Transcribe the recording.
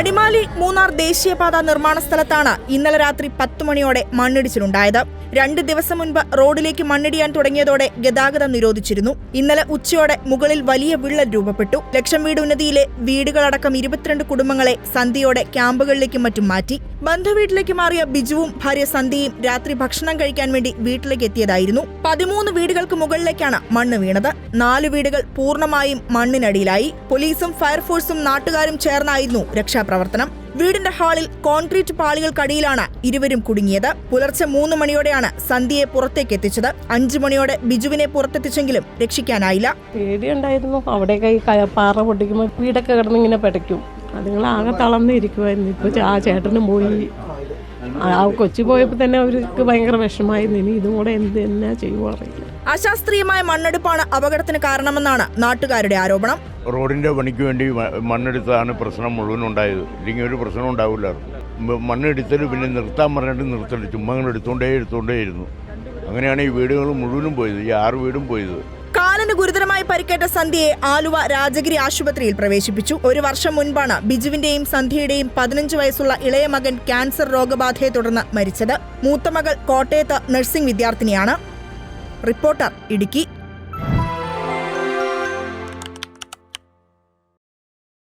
അടിമാലി മൂന്നാർ ദേശീയപാത നിർമ്മാണ സ്ഥലത്താണ് ഇന്നലെ രാത്രി പത്ത് മണിയോടെ മണ്ണിടിച്ചിലുണ്ടായത്. രണ്ട് ദിവസം മുൻപ് റോഡിലേക്ക് മണ്ണിടിയാൻ തുടങ്ങിയതോടെ ഗതാഗതം നിരോധിച്ചിരുന്നു. ഇന്നലെ ഉച്ചയോടെ മുകളിൽ വലിയ വിള്ളൽ രൂപപ്പെട്ടു. ലക്ഷം വീട് ഉന്നതിയിലെ വീടുകളടക്കം ഇരുപത്തിരണ്ട് കുടുംബങ്ങളെ സന്ധ്യയോടെ ക്യാമ്പുകളിലേക്കും മറ്റും മാറ്റി. ബന്ധുവീട്ടിലേക്ക് മാറിയ ബിജുവും ഭാര്യ സന്ധ്യയും രാത്രി ഭക്ഷണം കഴിക്കാൻ വേണ്ടി വീട്ടിലേക്ക് എത്തിയതായിരുന്നു. പതിമൂന്ന് വീടുകൾക്ക് മുകളിലേക്കാണ് മണ്ണ് വീണത്. നാല് വീടുകൾ പൂർണമായും മണ്ണിനടിയിലായി. പോലീസും ഫയർഫോഴ്സും നാട്ടുകാരും ചേർന്നായിരുന്നു രക്ഷാപ്രവർത്തനം. വീടിന്റെ ഹാളിൽ കോൺക്രീറ്റ് പാളികൾക്കടിയിലാണ് ഇരുവരും കുടുങ്ങിയത്. പുലർച്ചെ മൂന്ന് മണിയോടെയാണ് സന്ധ്യയെ പുറത്തേക്ക് എത്തിച്ചത്. അഞ്ചു മണിയോടെ ബിജുവിനെ പുറത്തെത്തിച്ചെങ്കിലും രക്ഷിക്കാനായില്ല. പേടിയുണ്ടായിരുന്നു. ക- പാറ പൊട്ടിക്കുമ്പോൾ വീടൊക്കെ കിടന്നിങ്ങനെ പിടയ്ക്കും. അതുങ്ങൾ ആകെ തളർന്നിരിക്കുമായിരുന്നു ഇപ്പൊ ആ ചേട്ടനും പോയി. ആ കൊച്ചു പോയപ്പോൾ തന്നെ അവർക്ക് ഭയങ്കര വിഷമായിരുന്നു. ഇനി ഇതും കൂടെ എന്ത് എന്നാ ചെയ്യുമോ അറിയില്ല. അശാസ്ത്രീയമായ മണ്ണെടുപ്പാണ് അപകടത്തിന് കാരണമെന്നാണ് നാട്ടുകാരുടെ ആരോപണം. റോഡിന്റെ പണിക്ക് വേണ്ടി മണ്ണെടുത്താണ് മണ്ണെടുത്തതാണ് പ്രശ്നം മുഴുവൻ ഉണ്ടായത്. ഇല്ലെങ്കിൽ ഒരു പ്രശ്നം ഉണ്ടാവില്ല. മണ്ണെടുത്തത് മണ്ണെടുത്തൽ പിന്നെ നിർത്താൻ പറഞ്ഞിട്ട് നിർത്തൽ. ചുമ്മാ അങ്ങനെ എടുത്തോണ്ടേ എടുത്തോണ്ടേ ഇരുന്നു. അങ്ങനെയാണ് ഈ വീടുകൾ മുഴുവനും പോയത്. ഈ ആറ് വീടും പോയത്. ഗുരുതരമായി പരിക്കേറ്റ സന്ധ്യയെ ആലുവ രാജഗിരി ആശുപത്രിയിൽ പ്രവേശിപ്പിച്ചു. ഒരു വർഷം മുൻപാണ് ബിജുവിന്റെയും സന്ധ്യയുടെയും പതിനഞ്ച് വയസ്സുള്ള ഇളയ മകൻ ക്യാൻസർ രോഗബാധയെ തുടർന്ന് മരിച്ചത്. മൂത്ത മകൾ കോട്ടയത്ത് നഴ്സിംഗ് വിദ്യാർത്ഥിനിയാണ്. റിപ്പോർട്ടർ ഇടുക്കി.